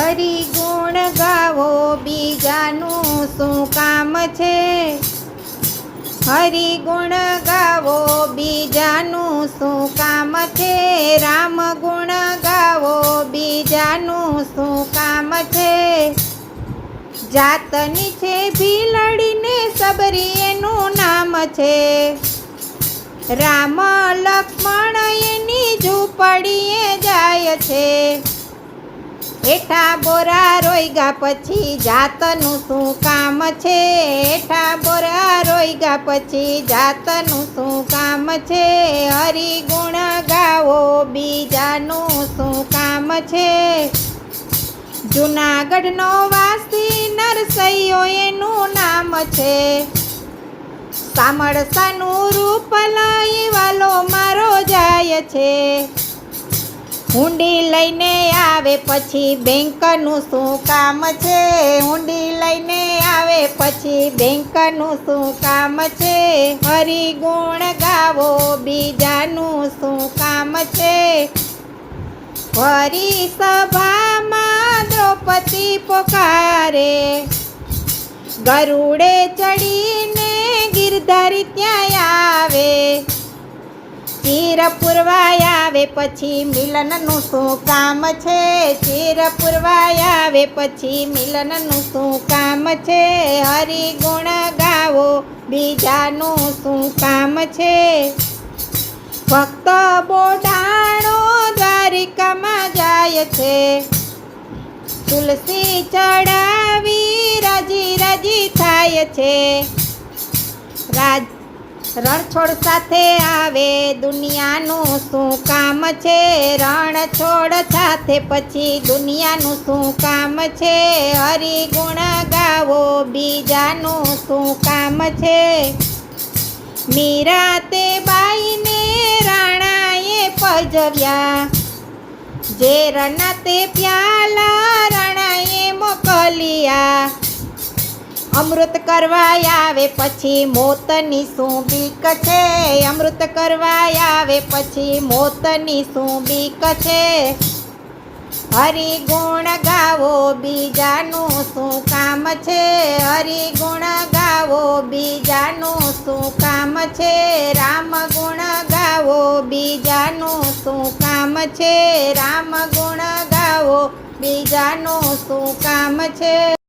હરી ગુણ ગાવો બીજાનું શું કામ છે? હરી ગુણ ગાવો બીજાનું શું કામ છે? રામ ગુણ ગાવો બીજાનું શું કામ છે? જાતની છે ભીલડીને સબરી એનું નામ છે. રામ લક્ષ્મણ એની ઝૂંપડીએ જાય છે. એઠા બોરા રોઈગા પછી જાતનું શું કામ છે? એઠા બોરા રોઈગા પછી જાતનું શું કામ છે? હરિ ગુણ ગાવો, બીજાનું શું કામ છે? જુનાગઢનો વાસી નરસૈયો એનું નામ છે. સામળસાનું રૂપ લઈ વાલો મારો જાય છે. હુંડી લઈને આવે પછી બેંકનું શું કામ છે? ઊંડી લઈને આવે પછી બેંકનું શું કામ છે? હરિગુણ ગાવો, બીજાનું શું કામ છે? ફરી સભામાં દ્રૌપદી પોકારે. ગરુડે ચડીને ગિરધારી ત્યાં આવે. ચીર પુરવાય આવે પછી મિલનનું શું કામ છે? ચીર પુરવાય આવે પછી મિલનનું શું કામ છે? હરિગુણ ગાવો, બીજાનું શું કામ છે? ફક્ત બોડાણો દ્વારિકામાં જાય છે. તુલસી ચડાવી રાજી રાજી થાય છે. રાજ રણછોડ સાથે આવે દુનિયાનું શું કામ છે? રણછોડ સાથે પછી દુનિયાનું શું કામ છે? હરિગુણ ગાવો બીજાનું શું કામ છે? મીરા તે બાઈને રાણાએ પજવ્યા. જે રણા તે પ્યાલા રાણાએ મોકલ્યા. અમૃત કરવા આવે પછી મોતની શું બીક છે અમૃત કરવા આવે પછી મોતની શું બીક છે હરિગુણ ગાવો બીજાનું શું કામ છે? હરિગુણ ગાવો બીજાનું શું કામ છે? રામ ગુણ ગાવો બીજાનું શું કામ છે? રામ ગુણ ગાવો બીજાનું શું કામ છે?